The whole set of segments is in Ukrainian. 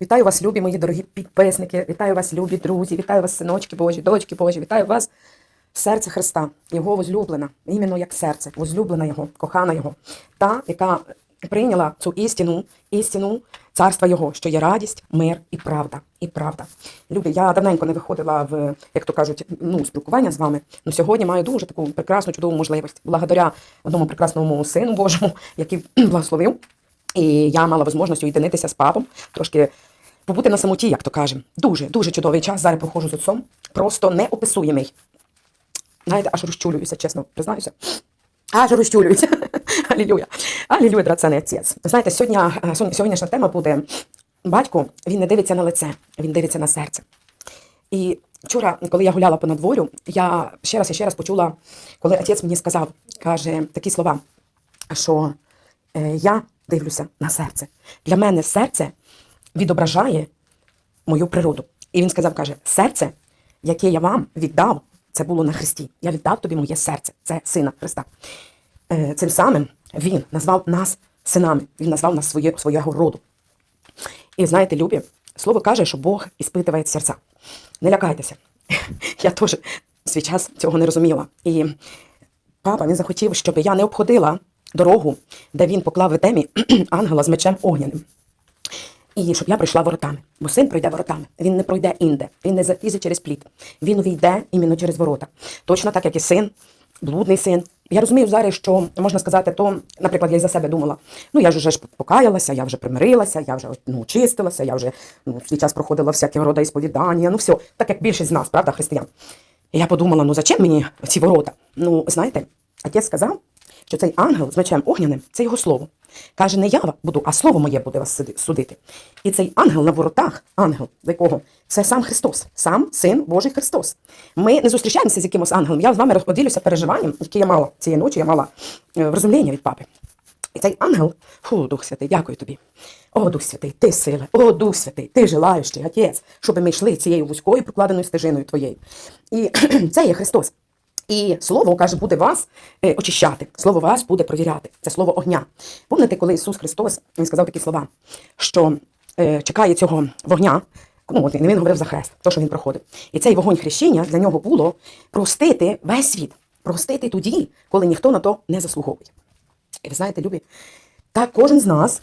Вітаю вас, любі мої дорогі підписники. Вітаю вас, любі друзі. Вітаю вас, синочки Божі, дочки Божі. Вітаю вас, серце Христа, Його возлюблена, іменно як серце, возлюблена Його, кохана Його, та, яка прийняла цю істину, істину царства Його, що є радість, мир і правда. І правда. Любі, я давненько не виходила в, як то кажуть, ну, спілкування з вами. Ну сьогодні маю дуже таку прекрасну, чудову можливість. Благодаря одному прекрасному сину Божому, який благословив. І я мала можливість уєдинитися з папом, трошки побути на самоті, як то кажемо. Дуже, дуже чудовий час. Зараз проходжу з отцом. Просто неописуємий. Знаєте, аж розчулююся, чесно признаюся. Аж розчулююся. Алілюя. Алілюя, драцаний отець. Знаєте, е, сьогодні- сьогоднішня тема буде батько, він не дивиться на лице, він дивиться на серце. І вчора, коли я гуляла по надворю, я ще раз і ще раз почула, коли отець мені сказав, каже такі слова, що е, я дивлюся на серце. Для мене серце відображає мою природу. І він сказав, каже, серце, яке я вам віддав, це було на Христі. Я віддав тобі моє серце, це сина Христа. Е, Цим самим він назвав нас синами, він назвав нас своє, свого роду. І знаєте, любі, слово каже, що Бог іспитує серця. Не лякайтеся. Я теж свій час цього не розуміла. І папа він захотів, щоб я не обходила дорогу, де він поклав в етемі ангела з мечем огняним. І щоб я прийшла воротами. Бо син пройде воротами. Він не пройде інде, він не залізе через плід. Він увійде іменно через ворота. Точно так, як і син, блудний син. Я розумію зараз, що можна сказати, то, наприклад, я й за себе думала. Ну я ж вже ж покаялася, я вже примирилася, я вже ну, чистилася, я вже ну, свій час проходила всякі рода ісповідання. Ну все, так як більшість з нас, правда, християн. І я подумала, ну зачем мені ці ворота? Ну, знаєте, отець сказав, що цей ангел з мечем огняним це його слово. Каже, не я буду, а слово моє буде вас судити. І цей ангел на воротах, ангел, до якого це сам Христос, сам син Божий Христос. Ми не зустрічаємося з якимось ангелом. Я з вами поділюся переживанням, яке я мала цієї ночі, я мала е, врозумління від папи. І цей ангел, фу, Дух Святий, дякую тобі. О, Дух Святий, ти сила, о, Дух Святий, ти желаєш, Отець, щоб ми йшли цією вузькою прокладеною стежиною твоєю. І це є Христос. І слово каже, буде вас е, очищати, слово вас буде провіряти. Це слово огня. Помните, коли Ісус Христос він сказав такі слова, що е, чекає цього вогня. Ну, він говорив за хрест, то, що він проходив. І цей вогонь хрещення для нього було простити весь світ, простити тоді, коли ніхто на то не заслуговує. І ви знаєте, любі, так кожен з нас,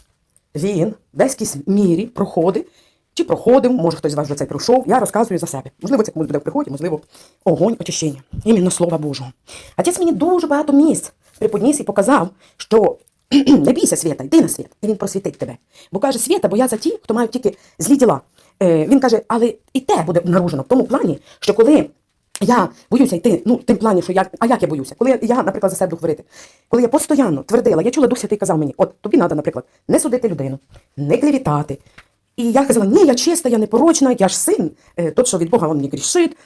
він в десь мірі проходить, чи проходив, може хтось з вас вже це пройшов. Я розказую за себе. Можливо, це комусь буде в приході, можливо, огонь очищення. Іменно Слова Божого. Отець мені дуже багато місць приподніс і показав, що не бійся світа, йди на світ, і він просвітить тебе. Бо каже, світа бояться ті, хто мають тільки злі діла. Е, він каже, але і те буде обнаружено в тому плані, що коли я боюся йти, ну, в тим плані, що я, а як я боюся? Коли я, наприклад, за себе буду говорити, коли я постійно твердила, я чула Дух Святий казав мені, от тобі треба, наприклад, не судити людину, не клевітати. І я казала, ні, я чиста, я непорочна, я ж син, е, тот, що від Бога він не грішить.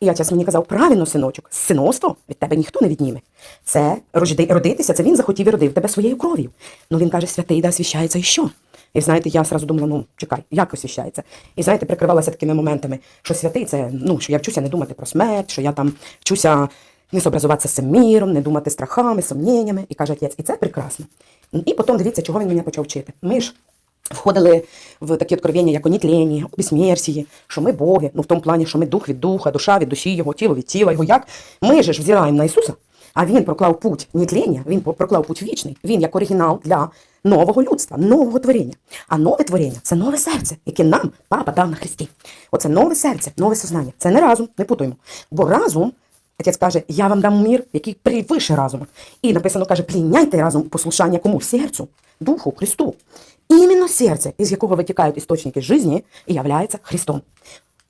І отець мені казав, правильно, синочок, синовство від тебе ніхто не відніме. Це родитися, це він захотів і родив тебе своєю кров'ю. Ну він каже, святий, да освящається і що? І знаєте, я сразу думала, ну чекай, як освящається? І знаєте, прикривалася такими моментами, що святий це, ну, що я вчуся не думати про смерть, що я там вчуся не зобразуватися з цим міром, не думати страхами, сумніннями. І каже отець, і це прекрасно. І потім дивіться, чого він мене почав вчити. Ми ж входили в такі откровення, як онітлені, безсмертії, що ми боги, ну в тому плані, що ми дух від духа, душа від душі його, тіло від тіла його. Як ми же ж взираємо на Ісуса, а Він проклав путь нітлення, Він проклав путь вічний, Він як оригінал для нового людства, нового творіння. А нове творіння це нове серце, яке нам папа дав на Христі. Оце нове серце, нове сознання. Це не разум, не путаємо. Бо разум Отець каже, я вам дам мір, який превише разуму. І написано, каже, пліняйте разум послушання кому? Серцю, Духу, Христу. Іменно серце, із якого витікають істочники житті, і являється Христом.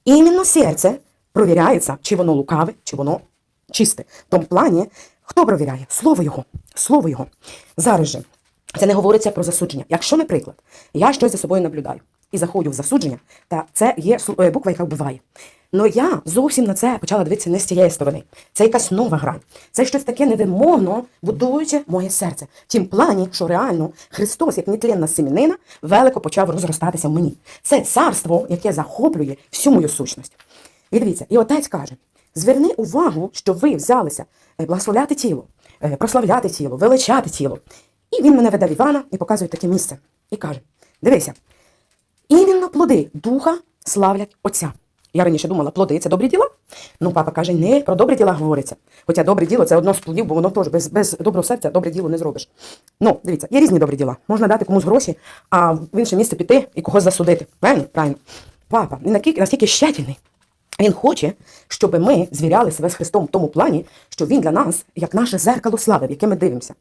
Іменно серце провіряється, чи воно лукаве, чи воно чисте. В тому плані, хто провіряє? Слово Його. Слово Його. Зараз же це не говориться про засудження. Якщо, наприклад, я щось за собою наблюдаю і заходжу в засудження, та це є е, буква, яка вбиває. Ну я зовсім на це почала дивитися не з цієї сторони. Це якась нова грань. Це щось таке невимовно будуюче моє серце. В тім плані, що реально Христос, як нетленна семінина, велико почав розростатися в мені. Це царство, яке захоплює всю мою сущність. І дивіться, і отець каже: зверни увагу, що ви взялися е, благословляти тіло, е, прославляти тіло, величати тіло. І він мене веде в Івана і показує таке місце. І каже: дивися, іменно плоди духа славлять Отця. Я раніше думала, плоди це добрі діла. Ну, папа каже, не про добрі діла говориться. Хоча добре діло це одно з плодів, бо воно теж без, без доброго серця добре діло не зробиш. Ну, дивіться, є різні добрі діла. Можна дати комусь гроші, а в інше місце піти і когось засудити. Правильно? Правильно. Папа, наскільки, наскільки щательний. Він хоче, щоб ми звіряли себе з Христом в тому плані, що він для нас як наше зеркало слави, в яке ми дивимося.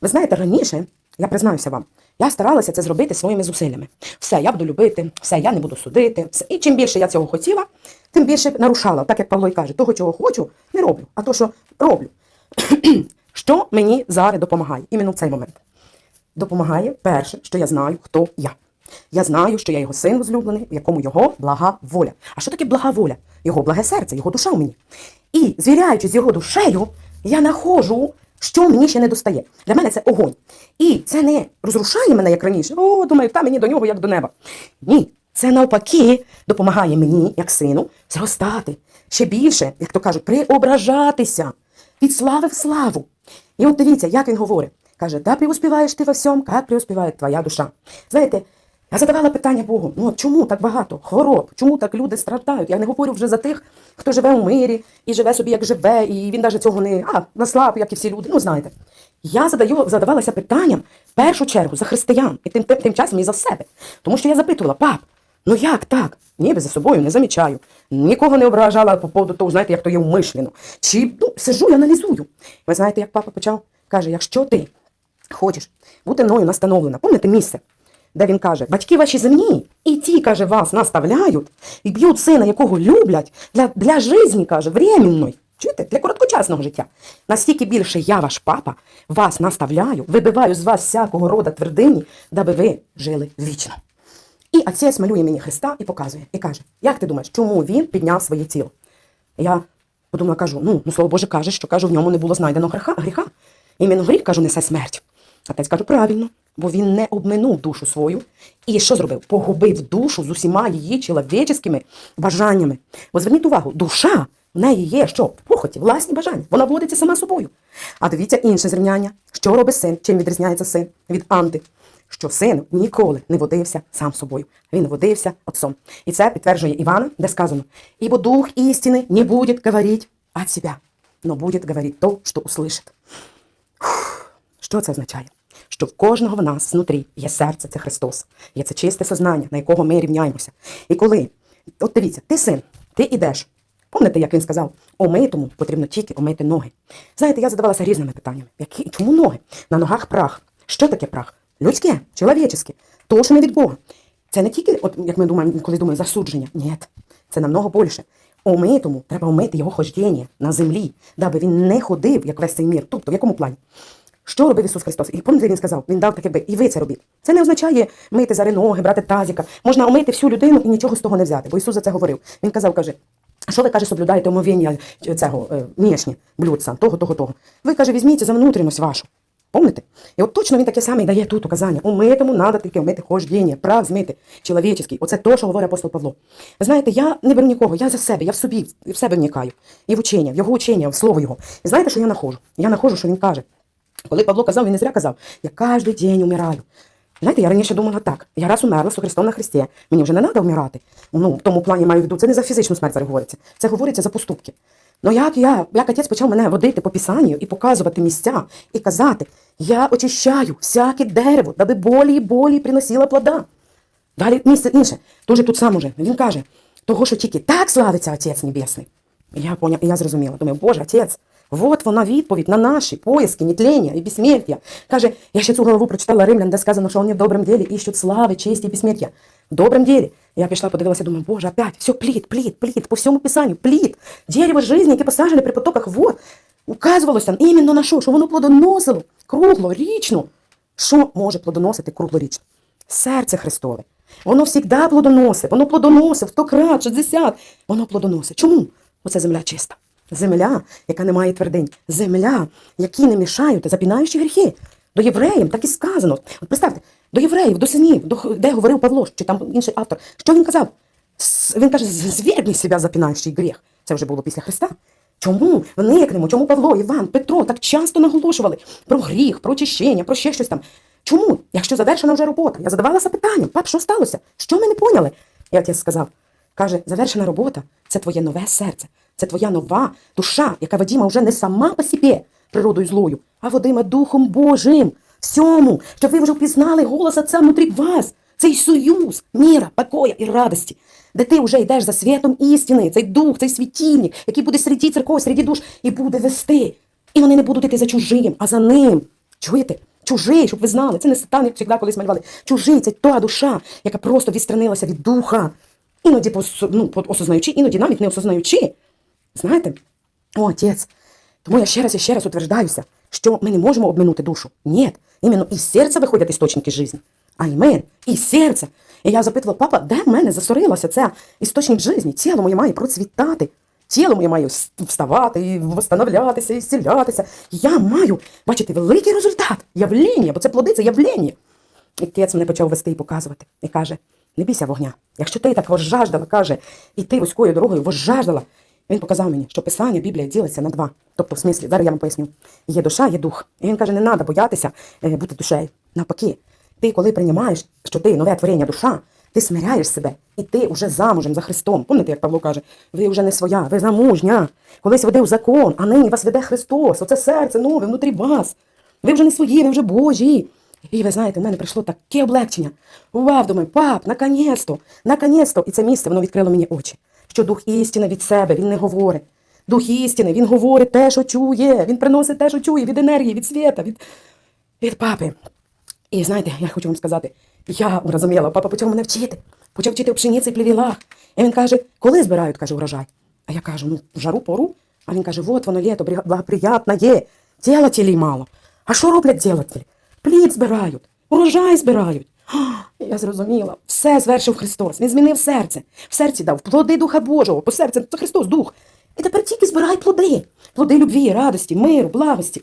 Ви знаєте, раніше, я признаюся вам, я старалася це зробити своїми зусиллями. Все, я буду любити, все, я не буду судити. Все. І чим більше я цього хотіла, тим більше нарушала. Так як Павло й каже, того, чого хочу, не роблю, а то, що роблю. що мені зараз допомагає іменно в цей момент? допомагає перше, що я знаю, хто я. Я знаю, що я його син возлюблений, в якому його блага воля. А що таке блага воля? Його благе серце, його душа у мені. І звіряючись з його душею, я нахожу, що мені ще не достає. Для мене це огонь. І це не розрушає мене, як раніше. О, думаю, та мені до нього як до неба. Ні, це навпаки допомагає мені, як сину, зростати ще більше, як то кажуть, преображатися від слави в славу. І от дивіться, як він говорить. Каже, да преуспіваєш ти во всьому, як преуспіває твоя душа. Знаєте, я задавала питання Богу, ну чому так багато хвороб, чому так люди страждають? Я не говорю вже за тих, хто живе у мирі і живе собі, як живе, і він навіть цього не а, наслаб, як і всі люди. Ну, знаєте. Я задаю, задавалася питанням в першу чергу за християн і тим, тим, тим часом і за себе. Тому що я запитувала, пап, ну як так? Ніби за собою не замічаю. Нікого не ображала по поводу того, знаєте, як то є умишлено. Чи ну, сижу і аналізую. Ви знаєте, як папа почав? Каже, якщо ти хочеш бути мною настановлена, пам'ятаєте місце, де він каже, батьки ваші земні, і ті, каже, вас наставляють, і б'ють сина, якого люблять, для, для жизни, каже, временної. Чуєте? Для короткочасного життя. Настільки більше я, ваш папа, вас наставляю, вибиваю з вас всякого рода твердині, даби ви жили вічно. І отець малює мені Христа і показує, і каже, як ти думаєш, чому він підняв своє тіло? Я подумала, кажу, ну, ну слово Боже каже, що кажу, в ньому не було знайдено гріха. Іменно гріх, кажу, несе смерть. Отець каже, правильно, бо він не обминув душу свою. І що зробив? Погубив душу з усіма її чоловіческими бажаннями. Бо зверніть увагу, душа в неї є що? Похоті, власні бажання. Вона водиться сама собою. А дивіться інше зрівняння. Що робить син? Чим відрізняється син від анти? Що син ніколи не водився сам собою. Він водився отцом. І це підтверджує Івана, де сказано: «Ибо дух істини не буде говорити от себя, но буде говорити то, що услышить. Що це означає? Що в кожного в нас внутрі є серце, це Христос, є це чисте сознання, на якого ми рівняємося. І коли, от дивіться, ти син, ти ідеш. Пам'ятаєте, як він сказав, омитому потрібно тільки омити ноги. Знаєте, я задавалася різними питаннями. Які, чому ноги? На ногах прах. Що таке прах? Людське, чоловічеське, то, що не від Бога. Це не тільки, от як ми думаємо, коли думаємо, засудження. Ні, це намного більше. Омитому треба омити його хождіння на землі, даби він не ходив, як весь цей мір. Тобто, в якому плані? Що робив Ісус Христос? І пам'ятаєте, він сказав, він дав таке би, і ви це робіть. Це не означає мити зари ноги, брати тазіка. Можна омити всю людину і нічого з того не взяти. Бо Ісус за це говорив. Він казав, каже, що ви каже, соблюдаєте омовіння цього е, мішні, блюдца, того, того, того. Ви каже, візьміть за внутрішність вашу. Помните? І от точно він таке саме і дає тут указання. Умитому треба тільки вмити хождіння, прав змити, чоловічий. Оце то, що говорить апостол Павло. Знаєте, я не беру нікого, я за себе, я в собі, в себе вникаю. І в учення, в його учення, в слово його. І знаєте, що я нахожу? Я нахожу, що він каже. Коли Павло казав, він не зря казав, я кожен день умираю. Знаєте, я раніше думала так, я раз умерла з Христом на Христі, мені вже не треба вмирати. Ну, в тому плані маю в виду, це не за фізичну смерть зараз говориться, це говориться за поступки. Ну як я, як отець почав мене водити по писанню і показувати місця, і казати, я очищаю всяке дерево, даби болі і болі приносила плода. Далі місце інше, дуже тут сам уже. Він каже, того, що тільки так славиться Отець Небесний. І Я поняв, і я зрозуміла. Думаю, Боже, Отець, от вона відповідь на наші поиски, нетлення і безсмертя. Каже, я ще цю главу прочитала Римлян, де сказано, що вони в доброму ділі іщуть слави, честі і безсмертя. В доброму ділі. Я пішла, подивилася, думаю, Боже, опять, все плід, плід, плід, по всьому писанню, плід. Дерево жизни, яке посаджене при потоках вод. Указувалося іменно на що, що воно плодоносило кругло, річно. Що може плодоносити круглорічно? Серце Христове. Воно завжди плодоносить, воно плодоносить, 100 крат, 60. Воно плодоносить. Чому? Оце земля чиста. Земля, яка не має твердинь. Земля, які не мішають, запінаючи гріхи. До євреїв так і сказано. От представте, до євреїв, до синів, до, де говорив Павло, чи там інший автор. Що він казав? Він каже, звірний себе запінаючий гріх. Це вже було після Христа. Чому вникнемо? Чому Павло, Іван, Петро так часто наголошували про гріх, про очищення, про ще щось там? Чому? Якщо завершена вже робота, я задавалася питанням, пап, що сталося? Що ми не поняли? І отець сказав, каже, завершена робота це твоє нове серце, це твоя нова душа, яка Вадима вже не сама по собі, природою злою, а Вадима Духом Божим. Всьому, щоб ви вже впізнали голос Отця внутрі вас. Цей союз, міра, покоя і радості, де ти вже йдеш за святом істини, цей дух, цей світильник, який буде серед церков, серед душ і буде вести. І вони не будуть йти за чужим, а за ним. Чуєте? Чужий, щоб ви знали. Це не сатан, як завжди колись малювали. Чужий це та душа, яка просто відстранилася від духа. Іноді ну, осознаючи, іноді навіть не осознаючи. Знаєте? О, отець. Тому я ще раз і ще раз утверждаюся, що ми не можемо обминути душу. Ні, іменно із серця виходять істочники життя. Амен. Із серця. І я запитувала, папа, де в мене засорилося це істочник життя? Тіло моє має процвітати. Тіло моє має вставати, і восстановлятися, і зцілятися. Я маю бачити великий результат, явлення, бо це плоди, це явлення. І отець мене почав вести і показувати. І каже: не бійся вогня. Якщо ти так возжаждала, каже, іти вузькою дорогою, возжаждала. Він показав мені, що писання Біблія ділиться на два. Тобто, в смислі, зараз я вам поясню. Є душа, є дух. І він каже, не треба боятися е, бути душею. Навпаки, ти, коли приймаєш, що ти нове творіння душа, ти смиряєш себе, і ти вже замужем за Христом. Пам'ятаєте, як Павло каже, ви вже не своя, ви замужня. Колись водив закон, а нині вас веде Христос. Оце серце нове внутрі вас. Ви вже не свої, ви вже Божі. І ви знаєте, у мене прийшло таке облегчення. Вау, думаю, пап, наконець-то, наконець-то. І це місце, воно відкрило мені очі. Що дух істини від себе, він не говорить. Дух істини, він говорить те, що чує. Він приносить те, що чує від енергії, від світа, від, від папи. І знаєте, я хочу вам сказати, я розуміла, папа почав мене вчити, почав вчити у пшениці і плевілах. І він каже, коли збирають, каже, урожай? А я кажу, ну, в жару пору. А він каже, вот воно літо, благоприятне є, ділателей мало. А що роблять ділателі? Плід збирають, урожай збирають. Я зрозуміла, все звершив Христос. Він змінив серце. В серці дав плоди Духа Божого, по серце це Христос, Дух. І тепер тільки збирай плоди. Плоди любві, радості, миру, благості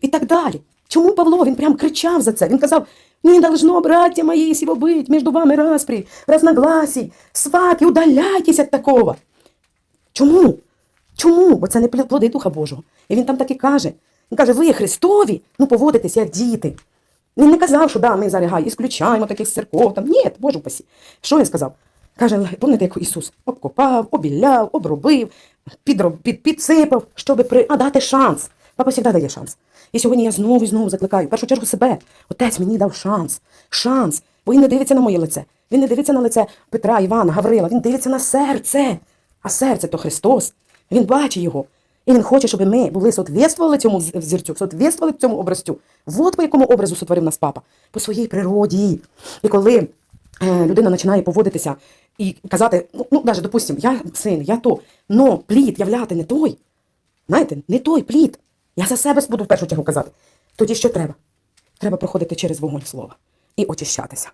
і так далі. Чому Павло? Він прям кричав за це. Він казав: не должно, браття мої, сіво бить, між вами распрі, разногласій, сваки, удаляйтесь від такого. Чому? Чому? Бо це не плоди Духа Божого. І він там так і каже. Він каже, ви Христові, ну поводитесь як діти. Він не казав, що да, ми зараз ісключаємо таких церков. Там. Ні, Боже упасі. Що він сказав? Каже, пам'ятаєте, як Ісус обкопав, обіляв, обробив, підроб, під, підсипав, щоб при... а, дати шанс. Папа завжди дає шанс. І сьогодні я знову і знову закликаю, в першу чергу себе. Отець мені дав шанс. Шанс. Бо він не дивиться на моє лице. Він не дивиться на лице Петра, Івана, Гаврила. Він дивиться на серце. А серце то Христос. Він бачить його. І він хоче, щоб ми були соответствували цьому з- взірцю, соответствували цьому образцю. Вот по якому образу сотворив нас папа. По своїй природі. І коли е, людина починає поводитися і казати, ну, ну навіть, допустимо, я син, я то, но плід являти не той. Знаєте, не той плід. Я за себе буду в першу чергу казати. Тоді що треба? Треба проходити через вогонь слова і очищатися.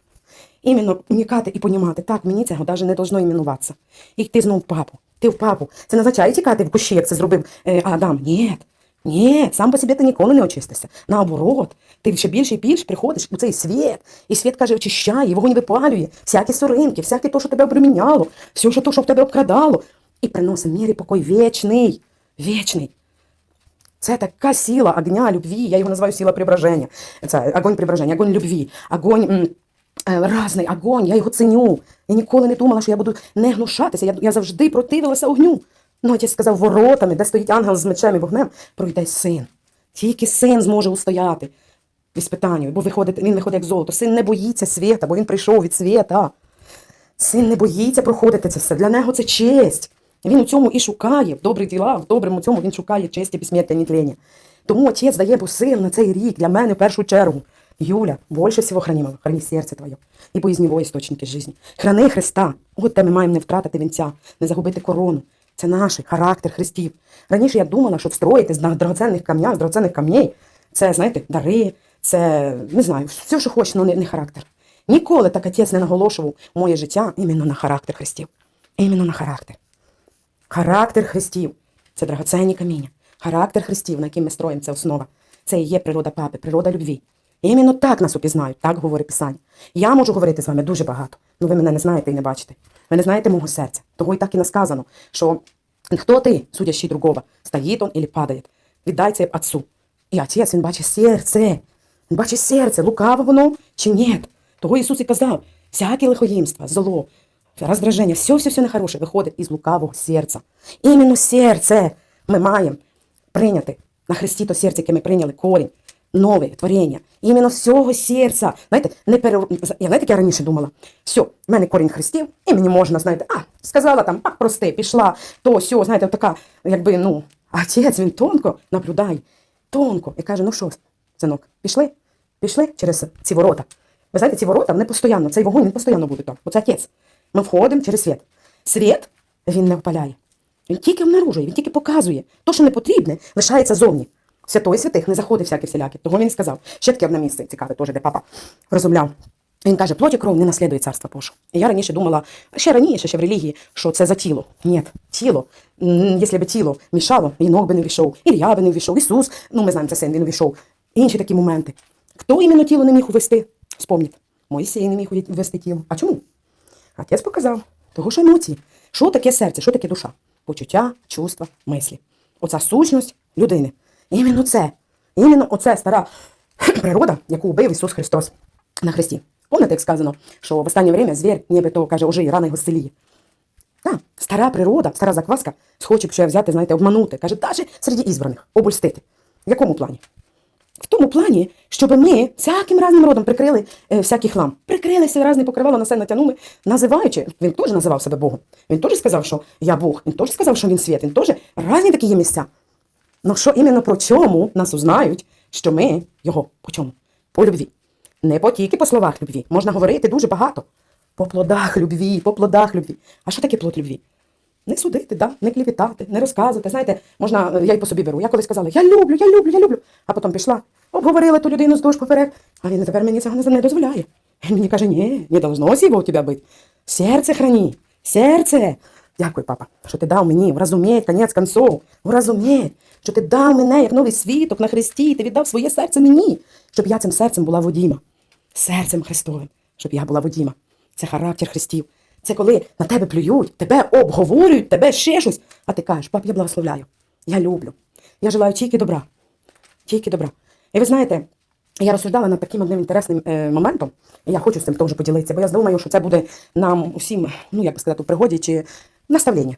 Іменно унікати і понімати, так, мені цього навіть не должно іменуватися. І йти знову в папу. Ти в папу. Це не означає тікати в кущі, як це зробив е, Адам. Ні. Ні, сам по собі ти ніколи не очистишся. Наоборот, ти ще більше і більше приходиш у цей світ. І світ каже, очищає, вогонь випалює, всякі соринки, всяке то, що тебе обреміняло, все, що то, що в тебе обкрадало. І приносить мір і покой вічний. Вічний. Це така сила огня, любві, я його називаю сила преображення. Це огонь преображення, огонь любві, огонь разний огонь, я його ценю. Я ніколи не думала, що я буду не гнушатися. Я, я завжди противилася огню. Ну, отець сказав, воротами, де стоїть ангел з мечем і вогнем, пройде син. Тільки син зможе устояти іспитанню, бо виходить, він виходить як золото. Син не боїться світа, бо він прийшов від світа. Син не боїться проходити це все. Для нього це честь. Він у цьому і шукає, в добрих ділах, в доброму цьому він шукає честі, безсмертя, нітлення. Тому отець дає бусил на цей рік для мене в першу чергу. Юля, більше всього храни, храни серце твоє, ібо із нього істочники житті. Храни Христа. От де ми маємо не втратити вінця, не загубити корону. Це наш характер Христів. Раніше я думала, що встроїти з драгоценних камнях, з драгоценних камней, це, знаєте, дари, це, не знаю, все, що хочеш, але не, не характер. Ніколи так отець не наголошував моє життя іменно на характер Христів. Іменно на характер. Характер Христів це драгоценні каміння. Характер Христів, на який ми строїмо, це основа. Це і є природа папи, природа любві. І іменно так нас упізнають, так говорить Писання. Я можу говорити з вами дуже багато, але ви мене не знаєте і не бачите. Ви не знаєте мого серця. Того і так і насказано, що хто ти, судящий другого, стоїть он или падає. Віддай це отцу. І отець, він бачить серце. Він бачить серце, лукаво воно чи ні. Того Ісус і казав, всяке лихоїмство, зло, роздраження, все, все, все нехороше виходить із лукавого серця. Іменно серце ми маємо прийняти на Христі то серце, яке ми прийняли, корінь, нове творіння. Іменно з цього серця. Знаєте, не пере... Я знаєте, як я раніше думала, все, в мене корінь хрестів, і мені можна, знаєте, а, сказала там, а, прости, пішла, то, сьо, знаєте, така, якби, ну, а отець, він тонко наблюдає, тонко, і каже, ну що, синок, пішли? Пішли через ці ворота. Ви знаєте, ці ворота, вони постійно, цей вогонь, він постійно буде там. Оце отець. Ми входимо через світ. Світ, він не впаляє. Він тільки обнаружує, він тільки показує. То, що не потрібне, лишається зовні. Святой святих не заходить всякі всілякі. Того він сказав. Ще таке одне місце цікаве, теж, де папа розумляв. Він каже, плоть і кров не наслідує царства Божого. І я раніше думала, ще раніше, ще в релігії, що це за тіло. Ні, тіло. Якщо б тіло мішало, Інок би не війшов, Ілля би не війшов, Ісус, ну ми знаємо, це син, він війшов. Інші такі моменти. Хто іменно тіло не міг увести? Спомніть. Моїсей не міг увести тіло. А чому? Отець показав. Того, що емоції. Що таке серце, що таке душа? Почуття, чувства, мислі. Оця сущність людини. Іменно це. Іменно оце стара природа, яку вбив Ісус Христос на хресті. Помните, як сказано, що в останнє время звір, нібито каже, уже і рана його селіє. Так, стара природа, стара закваска схоче що я взяти, знаєте, обманути. Каже, навіть серед ізбраних, обольстити. В якому плані? В тому плані, щоб ми всяким разним родом прикрили е, всякий хлам. Прикрилися разне покривало на себе натягнули, називаючи, він теж називав себе Богом. Він теж сказав, що я Бог, він теж сказав, що він світ, він теж різні такі є місця. Ну що іменно про чому нас узнають, що ми його по чому? По любві. Не по тільки по словах любві. Можна говорити дуже багато. По плодах любві, по плодах любві. А що таке плод любві? Не судити, да? не клівітати, не розказувати. Знаєте, можна, е, я й по собі беру. Я колись казала, я люблю, я люблю, я люблю. А потім пішла, обговорила ту людину здовж поперек, а він тепер мені цього не, дозволяє. Він мені каже, ні, не должно сіго у тебе бути. Серце храні, серце. Дякую, папа, що ти дав мені вразуміть, конець концов, вразуміть, що ти дав мене як новий світок на Христі, і ти віддав своє серце мені, щоб я цим серцем була водіма. Серцем Христовим, щоб я була водіма. Це характер Христів. Це коли на тебе плюють, тебе обговорюють, тебе ще щось. А ти кажеш, пап, я благословляю. Я люблю. Я желаю тільки добра. Тільки добра. І ви знаєте, я розсуждала над таким одним інтересним е, моментом, і я хочу з цим теж поділитися, бо я думаю, що це буде нам усім, ну як би сказати, у пригоді чи наставлення.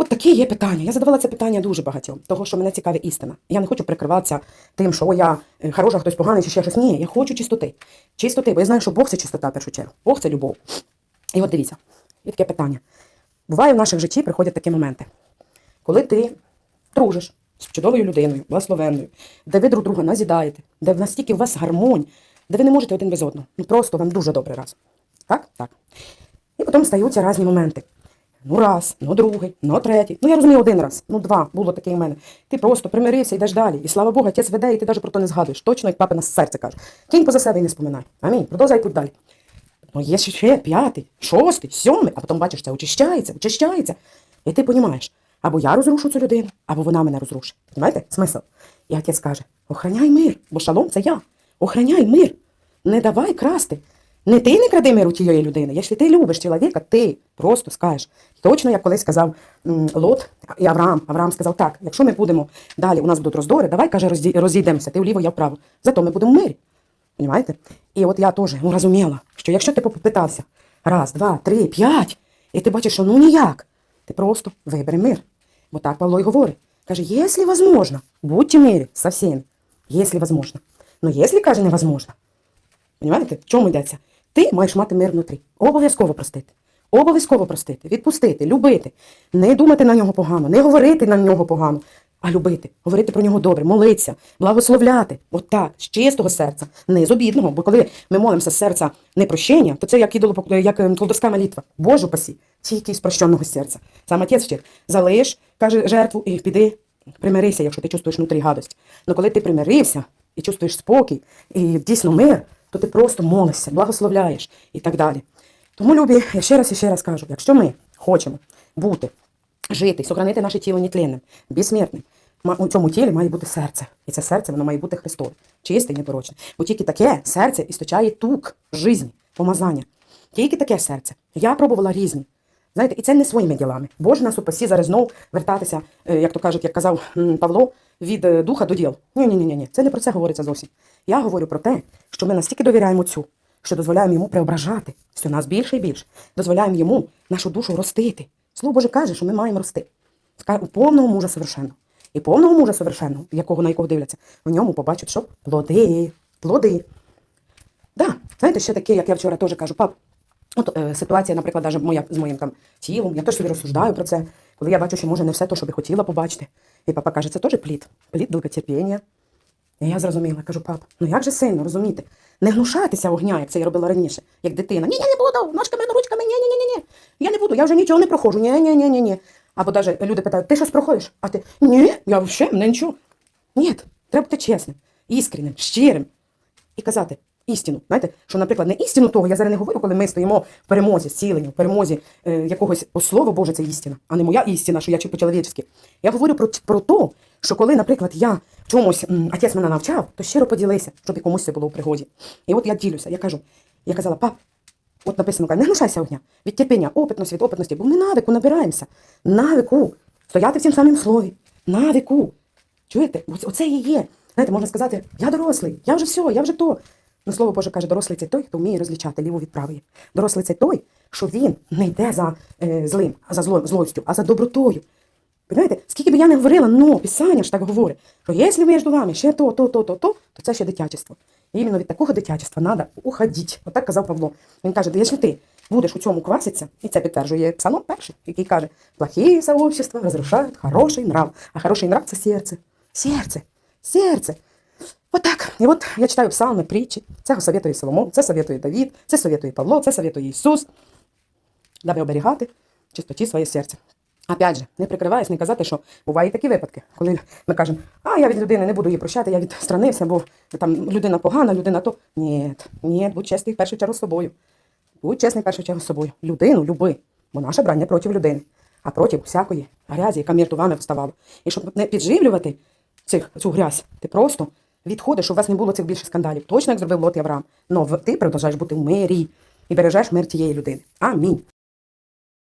От такі є питання. Я задавала це питання дуже багатьом, того, що мене цікавить істина. Я не хочу прикриватися тим, що о, я е, хороша, хтось поганий чи ще щось. Ні, я хочу чистоти. Чистоти, бо я знаю, що Бог це чистота в першу чергу. Бог це любов. І от дивіться, є таке питання. Буває в наших житті приходять такі моменти, коли ти дружиш з чудовою людиною, благословенною, де ви друг друга назідаєте, де настільки у вас гармонь, де ви не можете один без одного. Ну просто вам дуже добре раз. Так? Так. І потім стаються різні моменти. Ну раз, ну другий, ну третій. Ну я розумію один раз, ну два, було таке і в мене. Ти просто примирився, йдеш далі. І слава Богу, отець веде, і ти навіть про то не згадуєш. Точно, як папа на серце каже. Кінь поза себе і не споминай. Амінь. Продовжай путь далі. Ну, є ще п'ятий, шостий, сьомий, а потім бачиш, це очищається, очищається. І ти розумієш, або я розрушу цю людину, або вона мене розрушить. Понимаєте? Смисл? І отець каже: охраняй мир, бо шалом це я. Охраняй мир. Не давай красти. Не ти не кради мир у тієї людини. Якщо ти любиш чоловіка, ти просто скажеш. Точно, як колись сказав Лот і Авраам. Авраам сказав, так, якщо ми будемо далі, у нас будуть роздори, давай, каже, розійдемося, ти вліво, я вправо. Зато ми будемо в мирі. Понимаєте? І от я теж розуміла, що якщо ти попитався раз, два, три, п'ять, і ти бачиш, що ну ніяк, ти просто вибери мир. Бо так Павло і говорить. Каже, якщо возможно, будьте в мирі со всеми, якщо возможно. Ну, якщо, каже, невозможно, Понимаєте? В чому йдеться? Ти маєш мати мир внутрі. Обов'язково простити. Обов'язково простити, відпустити, любити, не думати на нього погано, не говорити на нього погано, а любити, говорити про нього добре, молитися, благословляти. От так, з чистого серця, не з обідного. Бо коли ми молимося з серця непрощення, то це як ідоло, як ем, колдовська молитва. Божу пасі, тільки з прощеного серця. Сам отець вчив, залиш, каже, жертву і піди, примирися, якщо ти чувствуєш внутрі гадость. Ну коли ти примирився і чувствуєш спокій, і дійсно мир, то ти просто молишся, благословляєш і так далі. Тому, любі, я ще раз і ще раз кажу, якщо ми хочемо бути, жити, сохранити наше тіло нетленним, безсмертним, у цьому тілі має бути серце. І це серце воно має бути Христове, чисте і непорочне. Бо тільки таке серце істочає тук житті, помазання. Тільки таке серце. Я пробувала різні. Знаєте, і це не своїми ділами. Боже нас упасі зараз знов вертатися, е, як то кажуть, як казав Павло, від е, духа до діл. Ні, ні, ні, ні. Це не про це говориться зовсім. Я говорю про те, що ми настільки довіряємо цю, що дозволяємо йому преображати все нас більше і більше. Дозволяємо йому нашу душу ростити. Слово Боже каже, що ми маємо рости. У повного мужа совершенно. І повного мужа совершенного, якого на якого дивляться, в ньому побачать, що плоди, плоди. Да, знаєте, ще таке, як я вчора теж кажу, пап, от е, ситуація, наприклад, даже моя з моїм там тілом, я теж собі розсуждаю про це, коли я бачу, що може не все те, що би хотіла побачити. І папа каже, це теж плід, плід довготерпіння. І я зрозуміла, кажу, папа, ну як же сильно, розумієте? Не гнушатися огня, як це я робила раніше, як дитина. Ні, я не буду, ножками, ручками, ні, ні, ні, ні. Я не буду, я вже нічого не проходжу. Ні, ні, ні, ні, ні. Або навіть люди питають, ти щось проходиш? А ти ні, я взагалі не нічого. Ні, треба бути чесним, іскренним, щирим і казати істину. Знаєте, що, наприклад, не істину того, я зараз не говорю, коли ми стоїмо в перемозі, зціленні, в перемозі е, якогось о, слово Боже, це істина, а не моя істина, що я чу по-чоловічськи. Я говорю про, про те, що коли, наприклад, я чомусь отець мене навчав, то щиро поділися, щоб і комусь це було у пригоді. І от я ділюся, я кажу, я казала, пап, От написано, не гнушайся огня. Від терпіння, опитності, від опитності, бо ми навику набираємося. Навику. Стояти в цім самім слові. Навику. Чуєте? Оце і є. Знаєте, можна сказати, я дорослий, я вже все, я вже то. Ну, слово Боже каже, дорослий це той, хто вміє розлічати ліву від правої. Дорослий це той, що він не йде за е, злим, за зло, злостю, а за добротою. Понимаєте, скільки б я не говорила, но Писання ж так говорить, що якщо між вами ще то, то, то, то, то, то це ще дитячество. І іменно від такого дитячества треба уходити. Отак казав Павло. Він каже, якщо ти будеш у цьому кваситися, і це підтверджує Псалом перший, який каже, плохі сообщества розрушають хороший нрав. А хороший нрав це серце. Серце. Серце. Отак. І от я читаю псалми, притчі. Це советує Соломон, це советує Давід, це советує Павло, це советує Ісус даби оберігати чистоті своє серце. Опять же, не прикриваюсь, не казати, що бувають такі випадки, коли ми кажемо, а я від людини не буду її прощати, я відстранився, бо там людина погана, людина то. Ні, ні, будь чесний в першу чергу з собою. Будь чесний в першу чергу з собою. Людину люби, бо наше брання проти людини, а проти всякої грязі, яка між вами вставала. І щоб не підживлювати цих, цю грязь, ти просто відходиш, щоб у вас не було цих більше скандалів. Точно як зробив Лот Авраам. Но ти продовжаєш бути в мирі і бережеш мир тієї людини. Амінь.